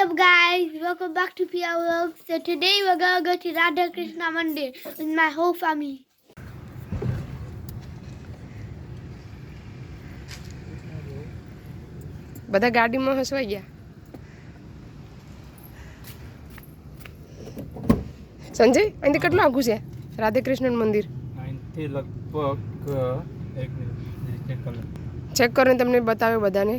up, guys? Welcome back to PR Vlogs. So today we're gonna go to Radha Krishna Mandir with my whole family. બધા ગાડીમાં હસવાઈ ગયા સંજય અહીંથી કેટલું આઘું છે રાધે કૃષ્ણ મંદિર અહીંથી લગભગ એક ચેક કરી ચેક કરીને તમને બતાવ્યો બધાને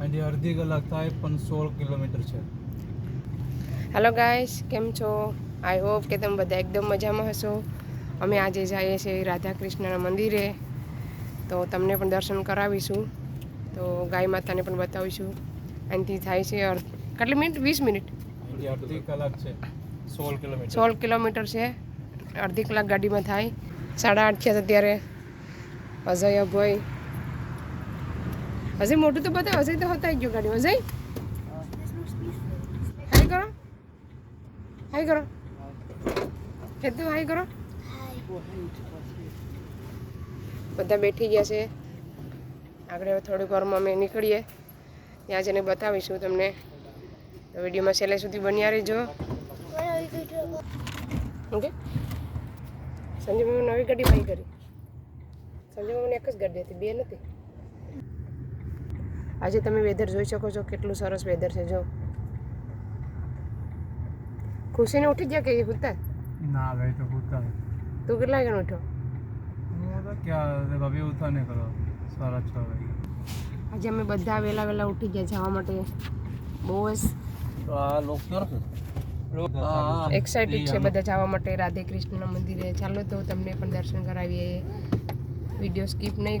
અહીંથી અડધી કલાક થાય પણ સોળ કિલોમીટર છે. હેલો ગાઈસ કેમ છો? આઈ હોપ કે તમે બધા એકદમ મજામાં હશો. અમે આજે જઈએ છીએ રાધા કૃષ્ણના મંદિરે. તો તમને પણ દર્શન કરાવીશું. તો ગાય માતાને પણ બતાવીશું. અહીંથી થાય છે કેટલી મિનિટ? વીસ મિનિટ? અડધી કલાક છે. સોળ કિલોમીટર. સોળ કિલોમીટર છે. અડધી કલાક ગાડીમાં થાય. સાડા આઠ થયા અત્યારે અજય ભાઈ અજય મોટું તો બતાવ અજય તો હતા ગયો ગાડી અજય હાય કરો. હાય કરો. હેતુ હાય કરો. બધા બેઠી ગયા છે. આગળ હવે થોડીક વારમાં અમે નીકળીએ. ત્યાં જઈને બતાવીશું તમને. તો વિડીયોમાં છેલ્લે સુધી બન્યા રહેજો. ઓકે? સંજય મમ્મી નવી ગાડી બાય કરી. સંજય મમ્મીને એક જ ગાડી હતી, બે નથી. આજે તમે વેધર જોઈ શકો છો કેટલું સરસ વેધર છે જો. ખુશીને ઉઠી ગયા કે એ ઉઠતા? ના ભાઈ તો પૂછતા તું કેટલા વાગે ઉઠો? ક્યાં હવે ઉઠા નહીં કરો સાડા છ વાગે. આજે અમે બધા વહેલા વહેલા ઉઠી ગયા જવા માટે. બહુ જ તો આ લોક એક્સાઇટેડ છે બધા જવા માટે રાધે કૃષ્ણના મંદિરે. ચાલો તો તમને પણ દર્શન કરાવીએ. વીડિયો સ્કીપ નહીં.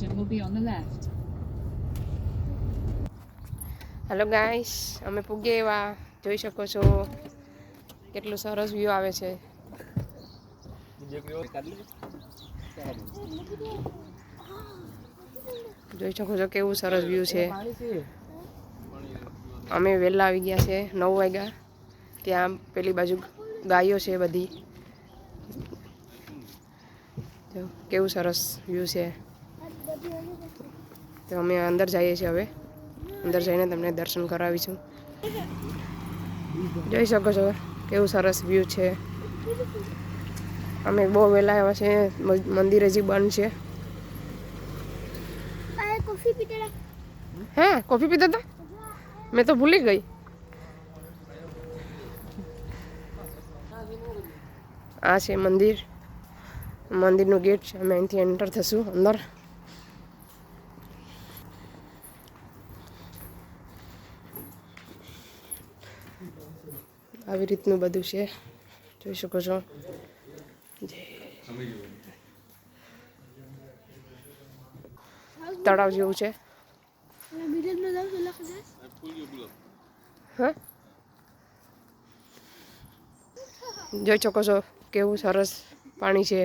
destination will be on the left. Hello guys અમે પૂગે એવા. જોઈ શકો છો કેટલું સરસ વ્યૂ આવે છે. જોઈ શકો છો કેવું સરસ વ્યૂ છે. અમે વહેલા આવી ગયા છે, નવ વાગ્યા. ત્યાં પેલી બાજુ ગાયો છે બધી. કેવું સરસ વ્યૂ છે. તો અમે અંદર જઈએ છીએ હવે. અંદર જઈને તમને દર્શન કરાવીશું. જોઈ શકો છો કેવું સરસ વ્યૂ છે. અમે બહુ વહેલા આવ્યા છે મંદિર હજી બંધ છે. હે કોફી પીતા હતા? મેં તો ભૂલી ગઈ. આ છે મંદિર. મંદિરનું ગેટ છે અમે અહીંથી એન્ટર થશું અંદર. આવી રીતનું બધું છે. જોઈ શકો છો. તળાવ જેવું છે. હા? જોઈ શકો છો કેવું સરસ પાણી છે.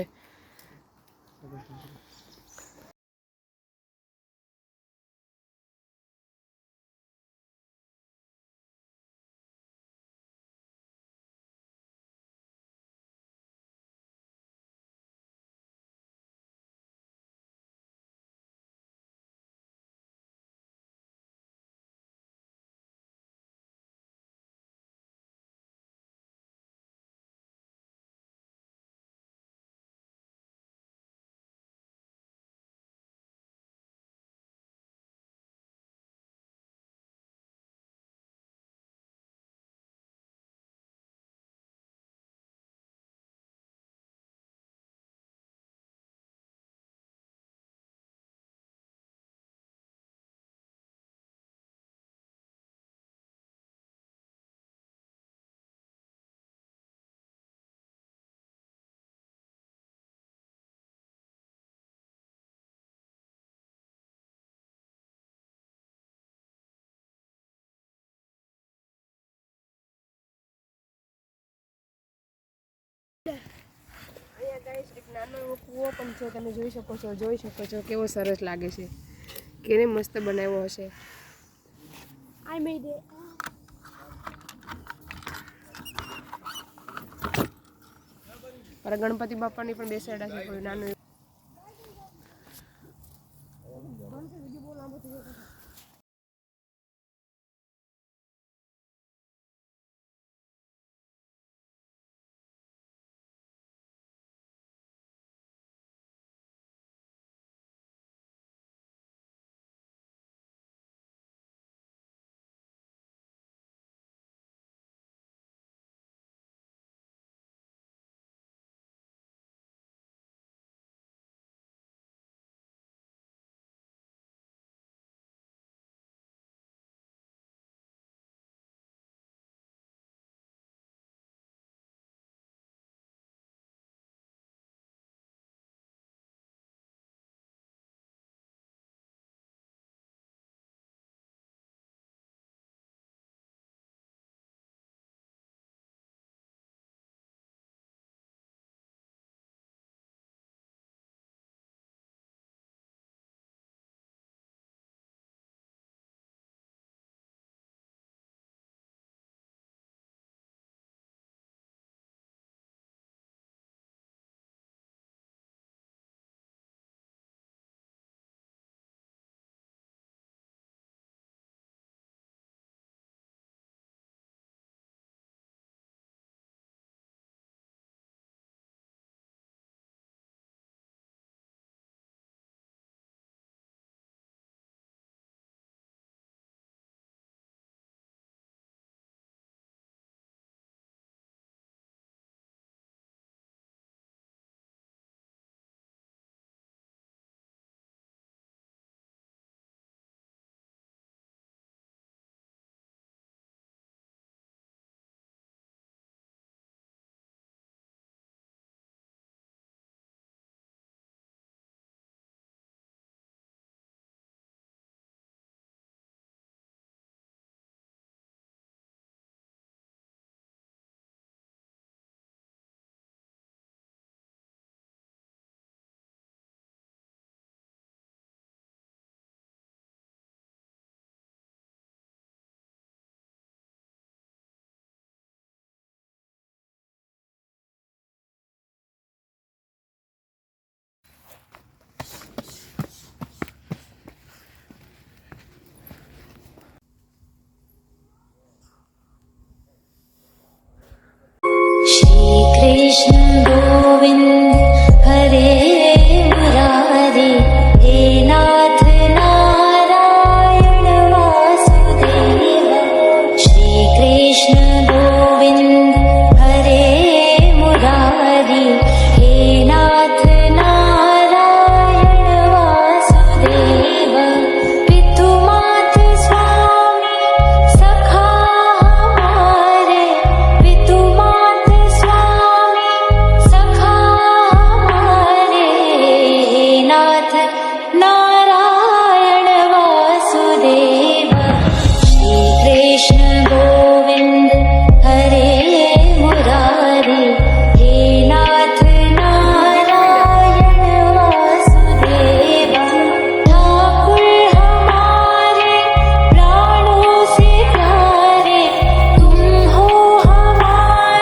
એક નાનો એવો કૂવો પણ છે તમે જોઈ શકો છો જોઈ શકો છો કેવો સરસ લાગે છે કેને મસ્ત બનાવ્યો હશે આઈ made it. અને ગણપતિ બાપાની પણ બેસાડ્યા છે કોઈ નાનું